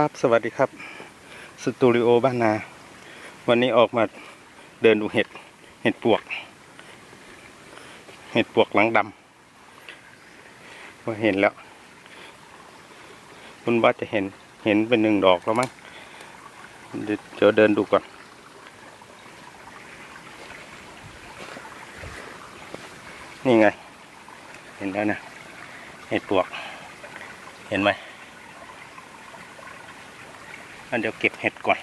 ครับ สวัสดีครับ สตูดิโอบ้านนา วันนี้ออกมาเดินดูเห็ด เห็ดปวก เห็ดปวกหลังดำว่าเห็นแล้ว คุณว่าจะเห็น เห็นเป็นหนึ่งดอกแล้วมั้ง เดี๋ยวเดินดูก่อน นี่ไง เห็นแล้วนะ เห็ดปวก เห็นไหม เดี๋ยวเก็บเห็ดก่อน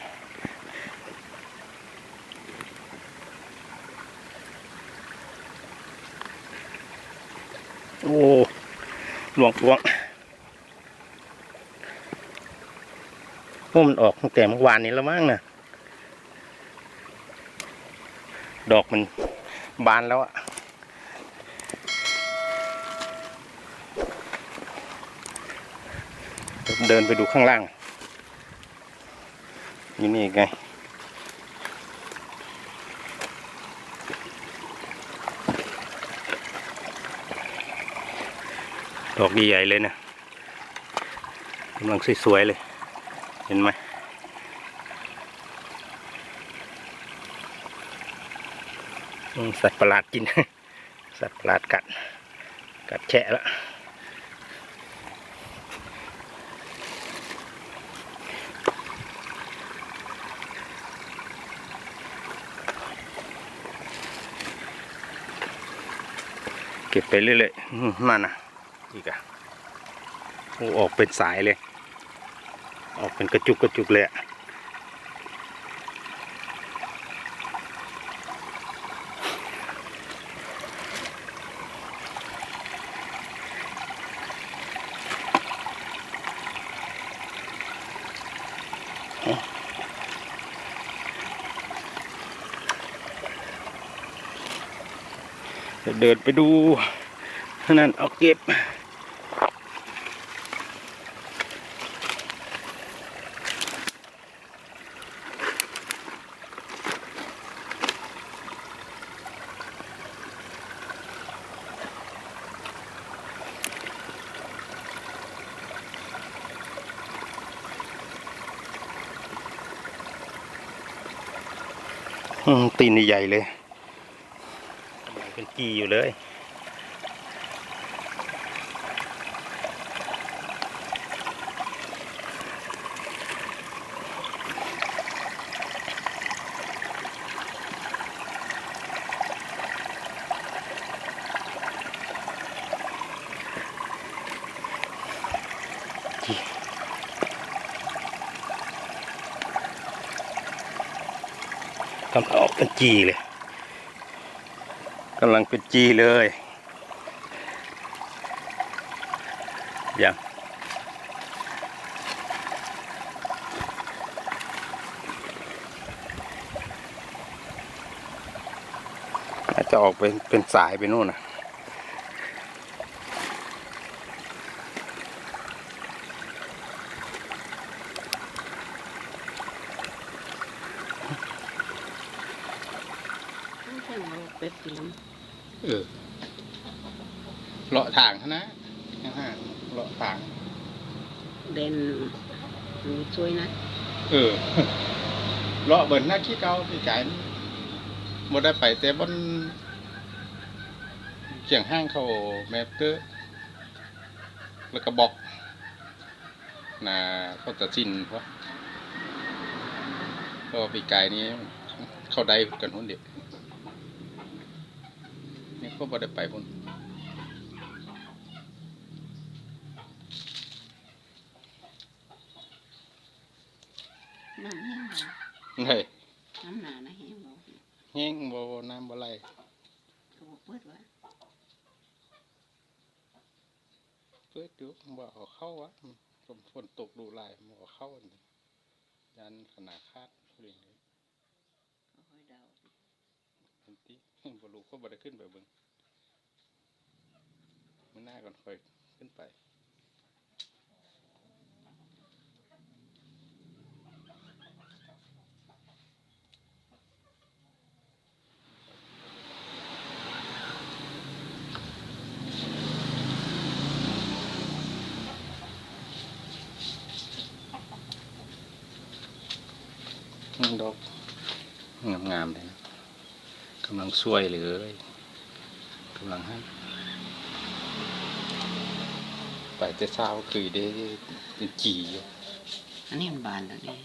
โอ้หลวงหลวงโอ้มันออกตั้งแต่เมื่อวานนี้แล้วมั้งนะดอกมันบานแล้วอะเดินไปดูข้างล่าง นี่นี่ไงดอกใหญ่ๆเลยนะกำลังสวยๆเลย เห็นไหมสัตว์ประหลาดกิน สัตว์ประหลาดกัด กัดแฉะแล้ว เก็บไปเรื่อยๆอืมนั่นนะอีกอะโอ้ออกเป็นสายเลย ออกเป็นกระจุกกระจุกเลยอะ เดี๋ยวเดินไปดูนั่นเอาเก็บตีนใหญ่เลย กีอยู่เลยกำลังออกเป็นจีเลย กำลังเป็นจีเลยยังน่าจะออกเป็นเป็นสายไปนู่นนะไม่ใช่หมอเป็ดกิน เออเลาะทางเท่านะข้างห้าเลาะทาง เด่นมันช่วยนะเออเลาะเบิ่นหน้าขี้เก่าพี่ไก่บ่ได้ไปแต่บนเชียงห้างเขาแมปเตอร์แล้วก็บอกนาเขาตัดสินเพราะเพราะว่าปีกายนี้เขาได้กันหุ่นเดีย วนี่เขาบ่ได้ไปพุ่นน้ำแห้งบ่เฮ้ยน้ำหนานะแห้งบ่แห้งบ่น้ำบ่ไหลเขาบอกเปิดว่าเปิดอยู่บ่เอาเข้าวะฝนฝนตกดูหลายบ่เอาเข้าอันนี้ยันขนาดคาดเรื่องนี้เขาคอย เดาเห็นหน้าก่อนค่อยขึ้นไป ดอกงามๆเลยนะกำลังสวยเลยกำลังให้ ไปแต่เช้าคือได้จีอยู่อันนี้มันบานแล้วนี่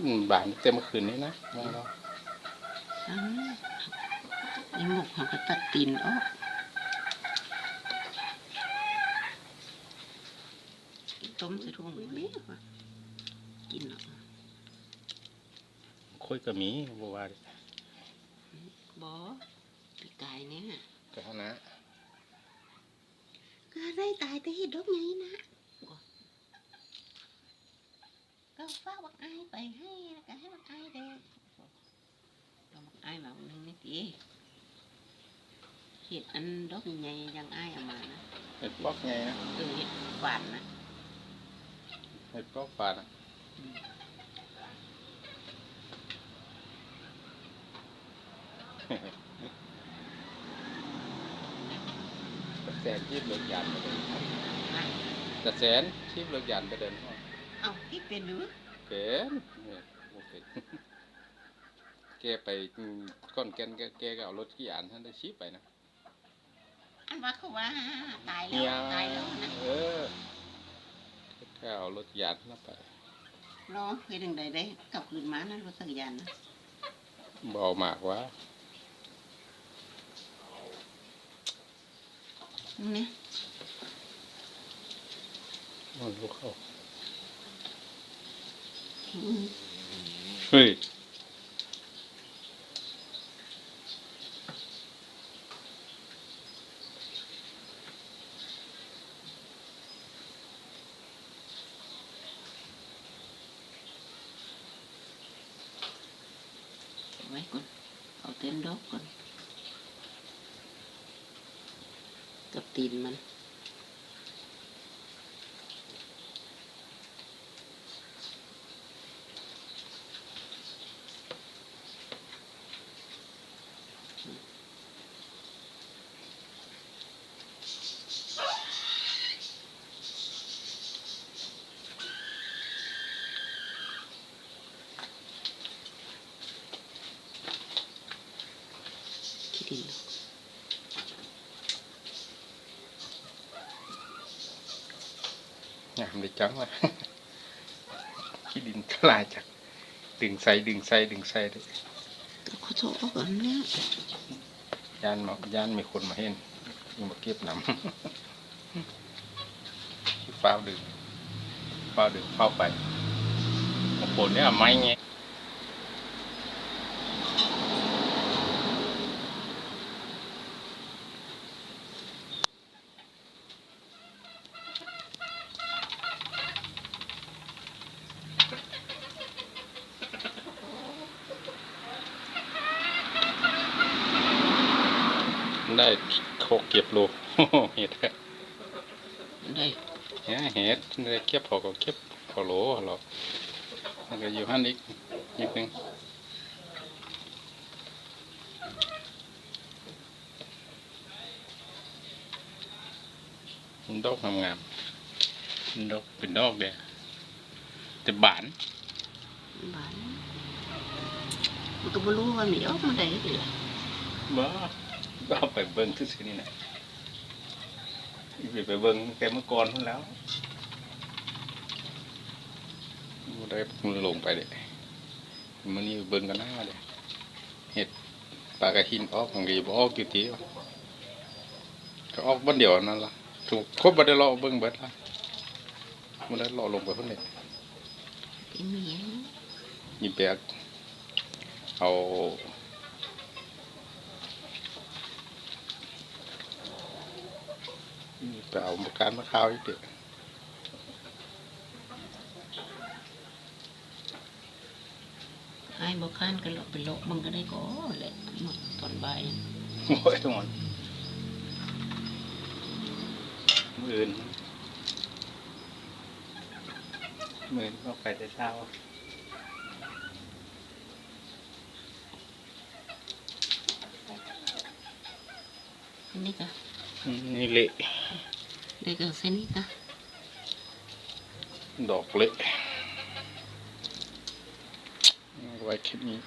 อืมบานเต็มเมื่อคืนนี้นะไม่หรอกอ้าวนี่หมกเขาก็ตัดตีนออกกินต้มใส่ถุงนี่ว่ะกินเนาะค่อยก็มีบัวาดิบอปีกายเนี่ยก็เท่า นะก็ได้ตายแต่เห็ดดอกไงนะก็ฟ้าบักอายไปให้แล้วก็ให้บักอายเด้เราบักอายมาวันหนึงนี่ตีเห็ดอันดอกใหญ่ยังอายเอามานะเห็ดปอกไงนะเออเห็ดฝานนะเห็ดปอกฝาดอะอืม ตะ แสนที่เลิกยานไปเดินอะตะแสนที่เลิกยานไปเดินห้องเอาที่เป็นหรือเป็นเนี่ยโอเคแกไปก้อนแกนแกแกก็เอารถกี่อันท่านได้ชี้ไปนะอันว่าเขาว่าตายแล้เฮียวตายแล้วนะเออแกเอารถกี่อันนั่นไปรอเคยดึงใดได้กลับคืนมานะรถสักยานนะเบามากว่า นี่ยมันลูกเข้าอืมเฮ้ยไว้ก่อนเอาเต้นดอกก่อน กับตีนมันขี้ดินดอก งามเลยจังวะขี้ดินทลายจาก ดึงใส่ดึงใส่ดึงใส่เลยก็ขอโทษก่อนเนี่ยยานมายานมีคนมาเห็นยังมาเก็บน้ำที่ฟ้าวดึงฟ้าวดึงเข้าไปโอ้โหเนี่ยไม้เงี้ย ได้ หกเก็บโลเห็ดอะได้เนี่ยเห็ดได้เก็บพอก็เก็บพอโหลหรอกมันก็อยู่หันอีกนิดนึงมันดอกงามๆมันดอกเป็นดอกเดียวแต่บานบานมันก็ไม่รู้ว่ามีออกมาได้หรือบ่ก็เอาไปเบิ่งซื่อๆนี่นะไปไปเบิ่งแต่เมื่อก่อนพุ่นแล้วบ่ได้ลงไปเด้มื้อนี้เบิ่งกันหน้าเด้เฮ็ดปลากระหินออกมันก็บ่ออกอยู่ติก็ออกบ่เดียวนั่นล่ะถูกครบบ่ได้รอเบิ่งเบิดล่ะบ่ได้รอลงไปพุ่นเด้ที่มีอันนี้นี่แปกเอา นี่ไปเอามาการมะขาวอีกเด้อให้บอกข้านกันหลอกไปโลกมันก็ได้ก็แหละหมดตอนบ่ายโอ้ยทุกคนมืออื่นมืออื่นก็ไปแต่เช้าอันนี้ก็นี่เละ เด็กเส้นนี้ก็ดอกเละไว้คลิปนี้